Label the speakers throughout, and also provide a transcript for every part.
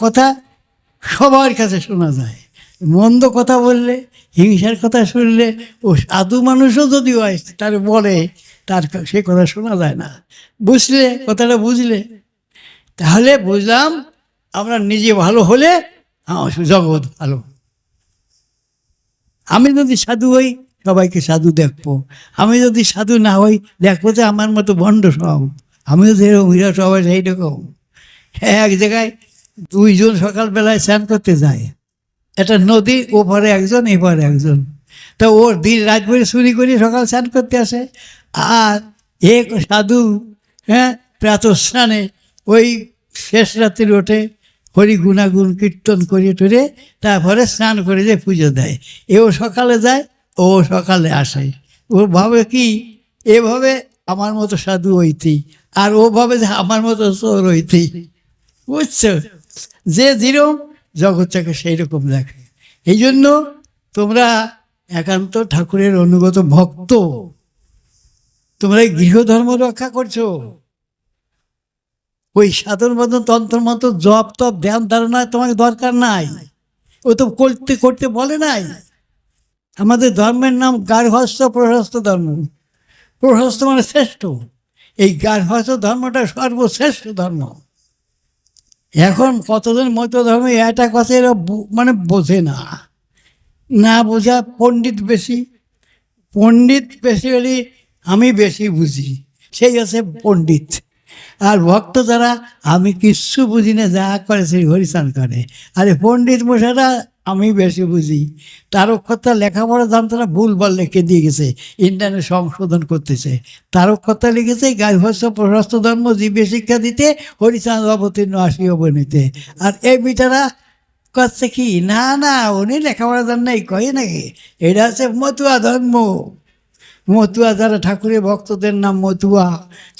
Speaker 1: কথা সবার কাছে শোনা যায়। মন্দ কথা বললে, হিংসার কথা শুনলে, ও সাধু মানুষও যদি হয়, তার বলে, তার সে কথা শোনা যায় না। বুঝলে, কথাটা বুঝলে। তাহলে বুঝলাম, আমরা নিজে ভালো হলে জগৎ ভালো। আমি যদি সাধু হই, সবাইকে সাধু দেখব। আমি যদি সাধু না হই, দেখব যে আমার মতো ভণ্ড সব। আমি যদি সবাই সেই রকম এক জায়গায় দুইজন সকালবেলায় স্নান করতে যায়। একটা নদী, ওপারে একজন, এপারে একজন। তা ওর দিন রাত ভরে চুরি করে সকাল স্নান করতে আসে। আর এক সাধু হ্যাঁ প্রাত স্নানে ওই শেষ রাত্রি ওঠে, হরি গুণাগুণ কীর্তন করে টরে, তারপরে স্নান করে যে পুজো দেয়। এও সকালে যায়, ও সকালে আসে। ও ভাবে কি এভাবে আমার মতো সাধু হইতি, আর ও ভাবে যে আমার মতো চোর হইতি। বুঝছ? যে যেরকম জগৎটাকে সেই রকম দেখে। এই জন্য তোমরা একান্ত ঠাকুরের অনুগত ভক্ত। তোমরা গৃহধর্ম রক্ষা করছ। ওই সাধন বন্ধন, তন্ত্র মন্ত্র, জপ তপ, ধ্যান ধারণা তোমাকে দরকার নাই। ও তো করতে করতে বলে নাই। আমাদের ধর্মের নাম গার্হস্থ প্রশস্ত ধর্ম। প্রশস্ত মানে শ্রেষ্ঠ। এই গার্হস্থ ধর্মটা সর্বশ্রেষ্ঠ ধর্ম। এখন কতজন মতো ধর্মে এটা কথা এরা মানে বোঝে না। না বোঝা পণ্ডিত বেশি। পণ্ডিত বেশি হলে আমি বেশি বুঝি। সেই আছে পণ্ডিত। আর ভক্ত যারা, আমি কিচ্ছু বুঝি না, যা করে সেই হরিচান করে আরে পণ্ডিত মশারা আমি বেশি বুঝি। তার কথা লেখাপড়া জানতো না ভুল বল লিখে দিয়ে গেছে, ইন্টারনেট সংশোধন করতেছে। তার কথা লিখেছে গার্হস্থ প্রশস্ত ধর্ম, জীবে শিক্ষা দিতে, হরিচাঁদ অবতীর্ণ, আসি অবনীতে। আর এই বিটারা করছে কি? না না, উনি লেখাপড়া জান নাই কয়ে নাকি? এটা হচ্ছে মতুয়া ধর্ম। মতুয়া যারা ঠাকুরের ভক্তদের নাম মতুয়া,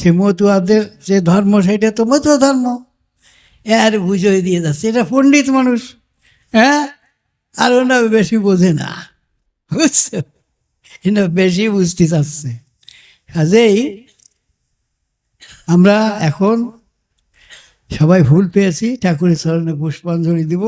Speaker 1: সে মতুয়াদের যে ধর্ম, সেটা তো মতুয়া ধর্ম। আর বুঝিয়ে দিয়ে যাচ্ছে, এটা পণ্ডিত মানুষ। হ্যাঁ? আর ওনা বেশি বোঝে না, বুঝছে? এটা বেশি বুঝতে চাচ্ছে। কাজেই আমরা এখন সবাই ভুল পেয়েছি, ঠাকুরের চরণে পুষ্পাঞ্জলি দিব।